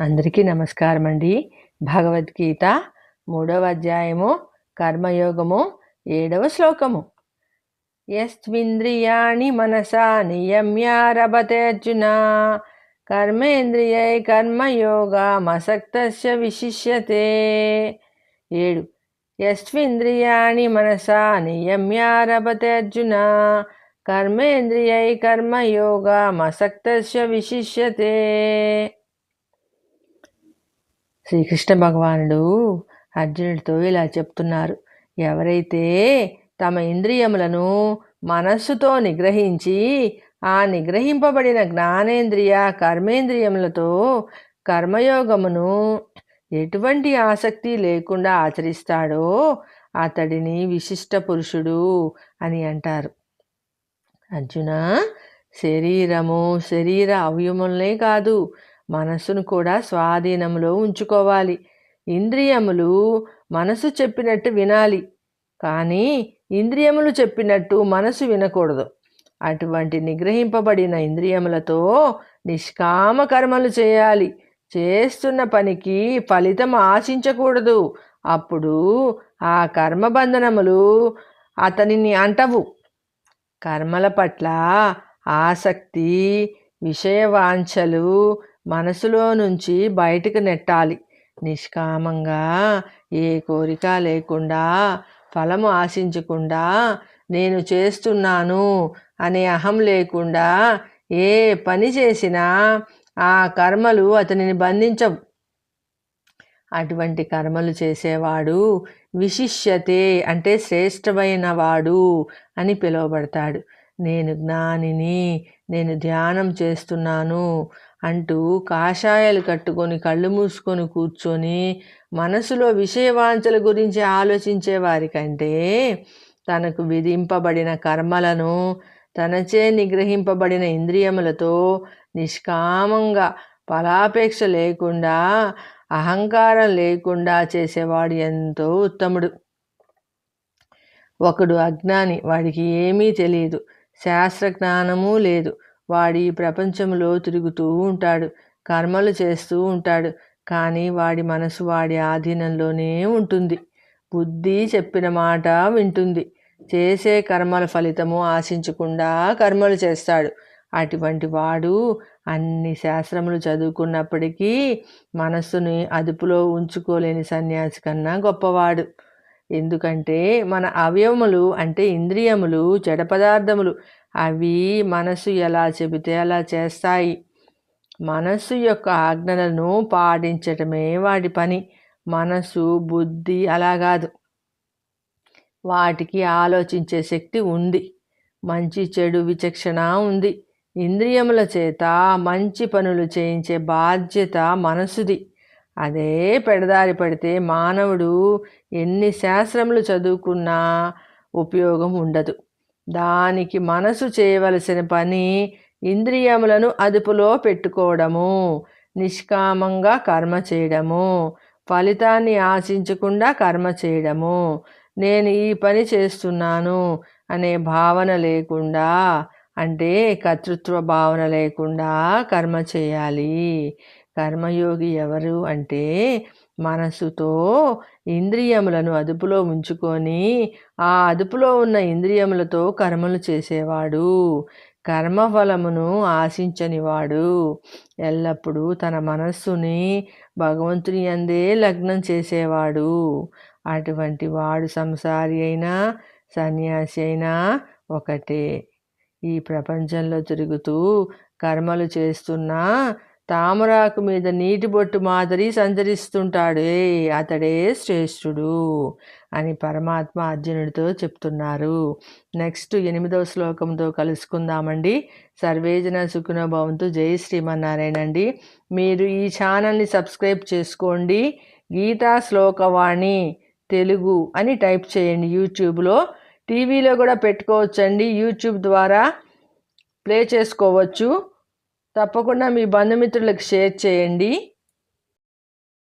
అందరికీ నమస్కారం అండి భగవద్గీత మూడవ అధ్యాయము కర్మయోగము ఏడవ శ్లోకము. యస్మింద్రియాణి మనసా నియమ్యారభతే అర్జున. కర్మేంద్రియై కర్మయోగమసక్త విశిష్యతే. ఏడు. యస్మింద్రియాణి మనసా నియమ్యారభతే అర్జున. కర్మేంద్రియై కర్మయోగమసక్త విశిష్యతే. శ్రీకృష్ణ భగవానుడు అర్జునుడితో ఇలా చెప్తున్నారు. ఎవరైతే తమ ఇంద్రియములను మనస్సుతో నిగ్రహించి ఆ నిగ్రహింపబడిన జ్ఞానేంద్రియ కర్మేంద్రియములతో కర్మయోగమును ఎటువంటి ఆసక్తి లేకుండా ఆచరిస్తాడో అతడిని విశిష్ట పురుషుడు అని అంటారు. అర్జున శరీరము శరీర అవయములనే కాదు మనసును కూడా స్వాధీనంలో ఉంచుకోవాలి. ఇంద్రియములు మనసు చెప్పినట్టు వినాలి. కానీ ఇంద్రియములు చెప్పినట్టు మనసు వినకూడదు. అటువంటి నిగ్రహింపబడిన ఇంద్రియములతో నిష్కామ కర్మలు చేయాలి. చేస్తున్న పనికి ఫలితం ఆశించకూడదు. అప్పుడు ఆ కర్మబంధనములు అతనిని అంటవు. కర్మల పట్ల ఆసక్తి విషయవాంఛలు మనసులో నుంచి బయటకు నెట్టాలి. నిష్కామంగా ఏ కోరిక లేకుండా ఫలము ఆశించకుండా నేను చేస్తున్నాను అనే అహం లేకుండా ఏ పని చేసినా ఆ కర్మలు అతనిని బంధించవు. అటువంటి కర్మలు చేసేవాడు విశిష్యతే అంటే శ్రేష్టమైన వాడు అని పిలువబడతాడు. నేను జ్ఞానిని నేను ధ్యానం చేస్తున్నాను అంటూ కాషాయాలు కట్టుకొని కళ్ళు మూసుకొని కూర్చొని మనసులో విషయవాంఛల గురించి ఆలోచించే వారికంటే తనకు విధింపబడిన కర్మలను తనచే నిగ్రహింపబడిన ఇంద్రియములతో నిష్కామంగా ఫలాపేక్ష లేకుండా అహంకారం లేకుండా చేసేవాడు ఎంతో ఉత్తముడు. ఒకడు అజ్ఞాని వాడికి ఏమీ తెలియదు. శాస్త్రజ్ఞానము లేదు. వాడి ప్రపంచంలో తిరుగుతూ ఉంటాడు కర్మలు చేస్తూ ఉంటాడు కానీ వాడి మనసు వాడి ఆధీనంలోనే ఉంటుంది. బుద్ధి చెప్పిన మాట వింటుంది. చేసే కర్మల ఫలితము ఆశించకుండా కర్మలు చేస్తాడు. అటువంటి వాడు అన్ని శాస్త్రములు చదువుకున్నప్పటికీ మనస్సుని అదుపులో ఉంచుకోలేని సన్యాసి కన్నా గొప్పవాడు. ఎందుకంటే మన అవయవములు అంటే ఇంద్రియములు జడ పదార్థములు అవి మనసు ఎలా చెబితే అలా చేస్తాయి. మనస్సు యొక్క ఆజ్ఞలను పాటించటమే వాటి పని. మనసు బుద్ధి అలా కాదు. వాటికి ఆలోచించే శక్తి ఉంది. మంచి చెడు విచక్షణ ఉంది. ఇంద్రియముల చేత మంచి పనులు చేయించే బాధ్యత మనసుది అదే పెడదారి పడితే మానవుడు ఎన్ని శాస్త్రములు చదువుకున్నా ఉపయోగం ఉండదు. దానికి మనసు చేయవలసిన పని ఇంద్రియములను అదుపులో పెట్టుకోవడము నిష్కామంగా కర్మ చేయడము ఫలితాన్ని ఆశించకుండా కర్మ చేయడము. నేను ఈ పని చేస్తున్నాను అనే భావన లేకుండా అంటే కర్తృత్వ భావన లేకుండా కర్మ చేయాలి. కర్మయోగి ఎవరు అంటే మనసుతో ఇంద్రియములను అదుపులో ఉంచుకొని ఆ అదుపులో ఉన్న ఇంద్రియములతో కర్మలు చేసేవాడు. కర్మఫలమును ఆశించనివాడు ఎల్లప్పుడూ తన మనస్సుని భగవంతుని అందే లగ్నం చేసేవాడు. అటువంటి వాడు సంసారి అయినా సన్యాసి అయినా ఒకటే. ఈ ప్రపంచంలో తిరుగుతూ కర్మలు చేస్తున్నా తామరాకు మీద నీటి బొట్టు మాదిరి సంచరిస్తుంటాడే అతడే శ్రేష్ఠుడు అని పరమాత్మ అర్జునుడితో చెప్తున్నారు. నెక్స్ట్ ఎనిమిదవ శ్లోకంతో కలుసుకుందామండి. సర్వేజన సుఖున భవంతు జై శ్రీమన్నారాయణ అండి. మీరు ఈ ఛానల్ని సబ్స్క్రైబ్ చేసుకోండి. గీతా శ్లోకవాణి తెలుగు అని టైప్ చేయండి యూట్యూబ్లో. టీవీలో కూడా పెట్టుకోవచ్చండి యూట్యూబ్ ద్వారా ప్లే చేసుకోవచ్చు. తప్పకుండా మీ బంధుమిత్రులకు షేర్ చేయండి.